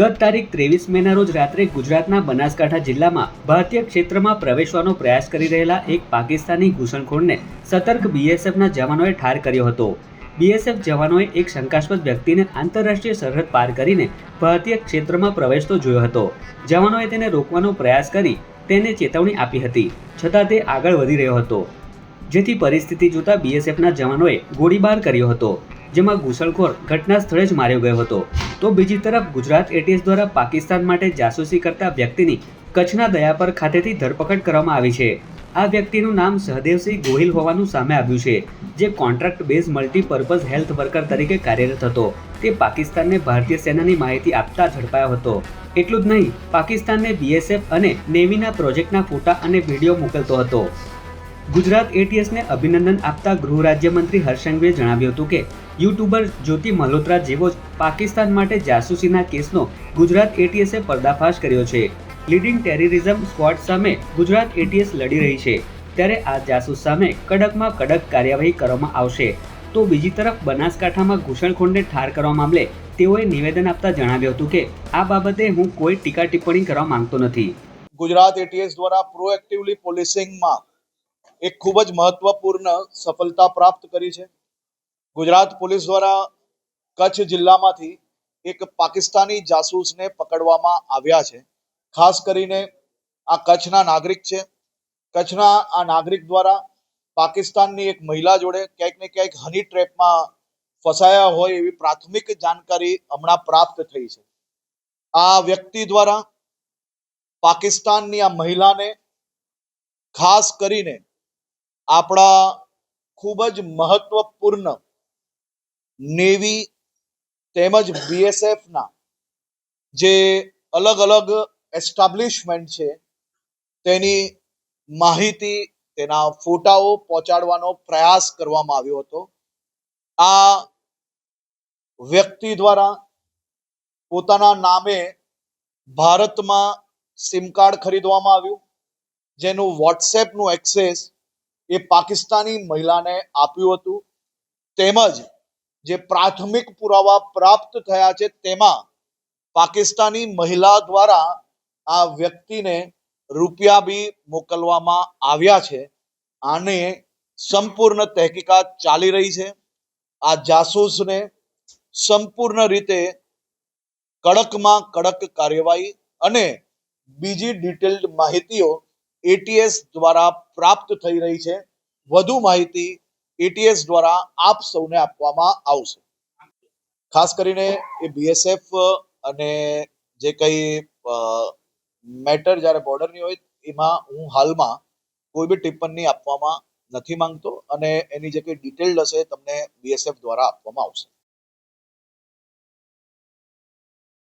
ગત તારીખ ત્રેવીસ મેના રોજ રાત્રે ગુજરાતના બનાસકાંઠા જિલ્લામાં ભારતીય ક્ષેત્રમાં પ્રવેશવાનો પ્રયાસ કરી રહેલા એક પાકિસ્તાની ઘૂસણખોરને સતર્ક બીએસએફના જવાનોએ ઠાર કર્યો હતો. બીએસએફ જવાનોએ એક શંકાસ્પદ વ્યક્તિને આંતરરાષ્ટ્રીય સરહદ પાર કરીને ભારતીય ક્ષેત્રમાં પ્રવેશતો જોયો હતો. જવાનોએ તેને રોકવાનો પ્રયાસ કરી તેને ચેતવણી આપી હતી, છતાં તે આગળ વધી રહ્યો હતો. જેથી પરિસ્થિતિ જોતા બીએસએફના જવાનોએ ગોળીબાર કર્યો હતો. જેમાં ઘૂસણખોર ઘટના સ્થળે જ માર્યો ગયો હતો. તો બીજી તરફ ગુજરાત એટીએસ દ્વારા પાકિસ્તાન માટે જાસૂસી કરતા વ્યક્તિની કચ્છના દયાપર ખાતેથી ધરપકડ કરવામાં આવી છે. આ વ્યક્તિનું નામ સહદેવસિંહ ગોહિલ હોવાનું સામે આવ્યું છે, જે contract base multipurpose health worker તરીકે કાર્યરત હતો. તે પાકિસ્તાનને ભારતીય સેનાની માહિતી આપતા ઝડપાયો હતો. એટલું જ નહીં, પાકિસ્તાનને બીએસએફ અને નેવીના પ્રોજેક્ટના ફોટા અને વીડિયો મોકલતો હતો. ગુજરાત એટીએસને અભિનંદન આપતા ગૃહ રાજ્યમંત્રી હર્ષંઘવીએ જણાવ્યું હતું કે, યુટ્યુબર જ્યોતિ મલ્હોત્રા જેવો જ પાકિસ્તાન માટે જાસૂસીના કેસનો ગુજરાત એટીએસે પર્દાફાશ કર્યો છે. લીડિંગ ટેરરિઝમ સ્ક્વોડ સામે ગુજરાત એટીએસ લડી રહી છે. ત્યારે આ જાસૂસ સામે કડકમાં કડક કાર્યવાહી કરવામાં આવશે. તો બીજી તરફ બનાસકાંઠામાં ઘૂસણખોરને ઠાર કરવા મામલે તેઓએ નિવેદન આપતા જણાવ્યું હતું કે, આ બાબતે હું કોઈ ટીકા ટિપ્પણી કરવા માંગતો નથી. ગુજરાત એટીએસ દ્વારા પ્રોએક્ટિવલી પોલીસિંગમાં એક ખૂબ જ મહત્વપૂર્ણ સફળતા પ્રાપ્ત કરી છે. ગુજરાત પોલીસ દ્વારા કચ્છ જિલ્લામાંથી એક પાકિસ્તાની જાસૂસને પકડવામાં આવ્યા છે. ખાસ કરીને આ કચ્છના નાગરિક છે. કચ્છના આ નાગરિક દ્વારા પાકિસ્તાનની એક મહિલા જોડે ક્યાંક ને ક્યાંક હની ટ્રેપમાં ફસાયા હોય એવી પ્રાથમિક જાણકારી હમણાં પ્રાપ્ત થઈ છે. આ વ્યક્તિ દ્વારા પાકિસ્તાનની આ મહિલાને ખાસ કરીને આપણા ખૂબ જ મહત્વપૂર્ણ નેવી તેમજ બીએસએફના જે અલગ અલગ એસ્ટાબ્લિશમેન્ટ છે, તેની માહિતી, તેના ફોટાઓ પહોંચાડવાનો પ્રયાસ કરવામાં આવ્યો હતો. આ વ્યક્તિ દ્વારા પોતાના નામે ભારતમાં સિમ કાર્ડ ખરીદવામાં આવ્યું, જેનું વોટ્સએપનું એક્સેસ એ પાકિસ્તાની મહિલાને આપ્યું હતું. તેમજ જે પ્રાથમિક પુરાવા પ્રાપ્ત થયા છે તેમાં પાકિસ્તાની મહિલા દ્વારા આ વ્યક્તિને રૂપિયા બી મોકલવામાં આવ્યા છે. આને સંપૂર્ણ તહેકીકાત ચાલી રહી છે. આ જાસૂસને સંપૂર્ણ રીતે કડકમાં કડક કાર્યવાહી અને બીજી ડિટેલ્ડ માહિતીઓ એટીએસ દ્વારા પ્રાપ્ત થઈ રહી છે. વધુ માહિતી એટીએસ દ્વારા આપ સૌને આપવામાં આવશે. ખાસ કરીને એ બીએસએફ અને જે કંઈ મેટર જ્યારે બોર્ડરની હોય એમાં હું હાલમાં કોઈ બી ટિપ્પણી આપવામાં નથી માંગતો અને એની જે કંઈ ડિટેલ્ડ હશે તમને બીએસએફ દ્વારા આપવામાં આવશે.